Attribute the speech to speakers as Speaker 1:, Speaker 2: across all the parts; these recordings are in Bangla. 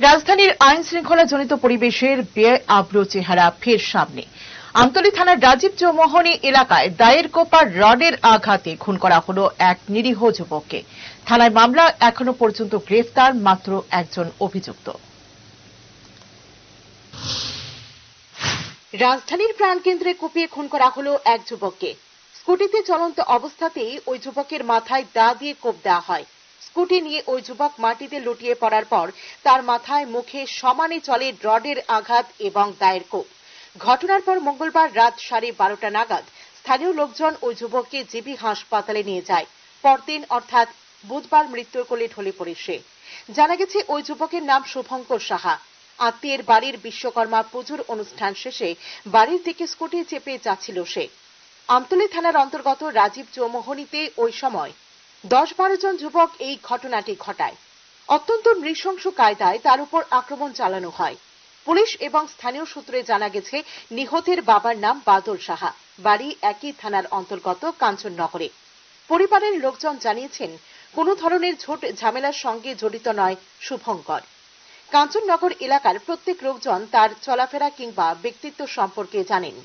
Speaker 1: রাজধানীর আইন শৃঙ্খলা জনিত পরিবেশের ব্যয় আব্র চেহারা ফের সামনে। আমতলী থানার রাজীব চৌমোহনী এলাকায় দায়ের কোপার রডের আঘাতে খুন করা হল এক নিরীহ যুবককে। থানায় মামলা এখনও পর্যন্ত গ্রেফতার, মাত্র একজন অভিযুক্ত। রাজধানীর প্রাণকেন্দ্রে কুপিয়ে খুন করা হল এক যুবককে। স্কুটিতে চলন্ত অবস্থাতেই ওই যুবকের মাথায় দা দিয়ে কোপ দেওয়া হয়। স্কুটি নিয়ে ওই যুবক মাটিতে লুটিয়ে পড়ার পর তার মাথায় মুখে সমানে চলে রডের আঘাত এবং দায়ের কোপ। ঘটনার পর মঙ্গলবার রাত সাড়ে বারোটা নাগাদ স্থানীয় লোকজন ওই যুবককে জিবি হাসপাতালে নিয়ে যায়। পরদিন অর্থাৎ বুধবার মৃত্যুর কোলে ঢলে পড়ে সে। জানা গেছে ওই যুবকের নাম শুভঙ্কর সাহা। আত্মীয়ের বাড়ির বিশ্বকর্মা পুজোর অনুষ্ঠান শেষে বাড়ির দিকে স্কুটি চেপে যাচ্ছিল সে। আমতলী থানার অন্তর্গত রাজীব চৌমোহনীতে ওই সময় দশ বারো জন যুবক এই ঘটনাটি ঘটায়। অত্যন্ত নৃশংস কায়দায় তার উপর আক্রমণ চালানো হয়। পুলিশ এবং স্থানীয় সূত্রে জানা গেছে, নিহতের বাবার নাম বাদল সাহা। বাড়ি একই থানার অন্তর্গত কাঞ্চননগরে পরিবারের লোকজন জানিয়েছেন, কোনো ধরনের ঝোট ঝামেলার সঙ্গে জড়িত নয় শুভঙ্কর। কাঞ্চননগর এলাকার প্রত্যেক লোকজন তার চলাফেরা কিংবা ব্যক্তিত্ব সম্পর্কে জানেন।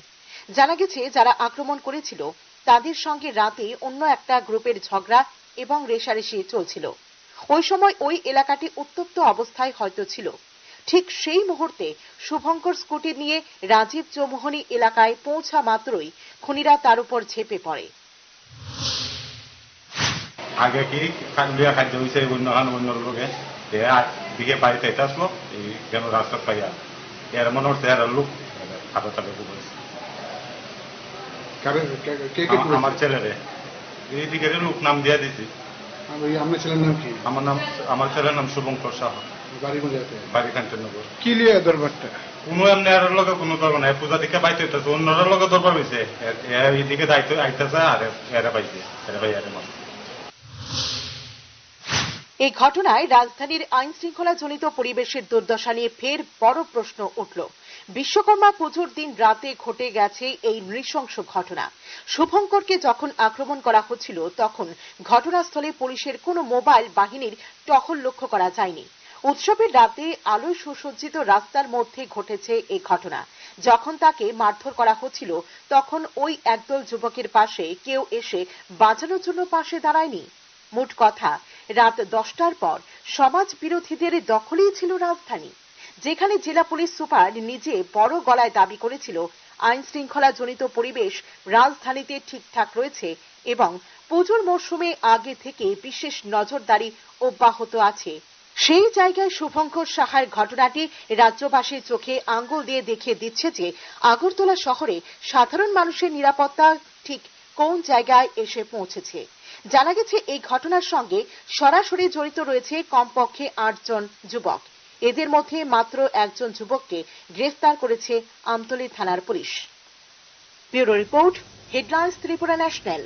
Speaker 1: জানা গেছে, যারা আক্রমণ করেছিল তাদের সঙ্গে রাতে অন্য একটা গ্রুপের ঝগড়া এবং রেশারেশি চলছিল। ওই সময় ওই এলাকাটি উত্তপ্ত অবস্থায় হয়তো ছিল। ঠিক সেই মুহূর্তে শুভঙ্কর স্কুটি নিয়ে রাজীব চৌমোহনী এলাকায় পৌঁছা মাত্রই খুনিরা তার উপর ঝেঁপে পড়ে।
Speaker 2: আগে কি কান্দিয়া খাদ্য হয়েছে অন্য খান অন্য লোকে? দিকে বাড়িতে এটা আসলো, এই কেন রাস্তা পাইয়া? এর মনে হচ্ছে এর লোক হাতে তালে
Speaker 3: কারে কে কে কে
Speaker 2: আমার ছেলেরে। লোক নাম দিয়ে দিছি।
Speaker 3: আপনার ছেলের নাম কি?
Speaker 2: আমার নাম আমার ছেলের নাম শুভঙ্কর সাহা।
Speaker 3: বাড়ি কোন
Speaker 2: বাড়ি কাঞ্চননগর
Speaker 3: কি লিয়ে দরবারটা?
Speaker 2: কোনো এমনি লগে কোনো পূজা দিকে বাইতে হইতেছে। অন্যরা লগে দরবার হয়েছে এইদিকে দায়িত্ব আইতেছে আর এরা পাইছে এরা ভাই এরা
Speaker 1: এই ঘটনায় রাজধানীর আইন জনিত পরিবেশের দুর্দশা নিয়ে ফের বড় প্রশ্ন উঠল। বিশ্বকর্মা পুজোর দিন রাতে ঘটে গেছে এই নৃশংস ঘটনা। শুভঙ্করকে যখন আক্রমণ করা হচ্ছিল, তখন ঘটনাস্থলে পুলিশের কোনো মোবাইল বাহিনীর টহল লক্ষ্য করা যায়নি। উৎসবের রাতে আলোয় সুসজ্জিত রাস্তার মধ্যে ঘটেছে এই ঘটনা। যখন তাকে মারধর করা হচ্ছিল, তখন ওই একদল যুবকের পাশে কেউ এসে বাঁচানোর জন্য পাশে দাঁড়ায়নি। মোট কথা রাত দশটার পর সমাজ বিরোধীদের দখলেই ছিল রাজধানী। যেখানে জেলা পুলিশ সুপার নিজে বড় গলায় দাবি করেছিল আইন শৃঙ্খলা জনিত পরিবেশ রাজধানীতে ঠিকঠাক রয়েছে এবং পুজোর মরশুমে আগে থেকে বিশেষ নজরদারি অব্যাহত আছে। সেই জায়গায় শুভঙ্কর সাহার ঘটনাটি রাজ্যবাসীর চোখে আঙ্গুল দিয়ে দেখিয়ে দিচ্ছে যে আগরতলা শহরে সাধারণ মানুষের নিরাপত্তা ঠিক কোন জায়গায় এসে পৌঁছেছে। জানা গেছে এই ঘটনার সঙ্গে সরাসরি জড়িত রয়েছে কমপক্ষে আটজন যুবক। এদের মধ্যে মাত্র একজন যুবককে গ্রেফতার করেছে আমতলী থানার police. Bureau report headlines Tripura national.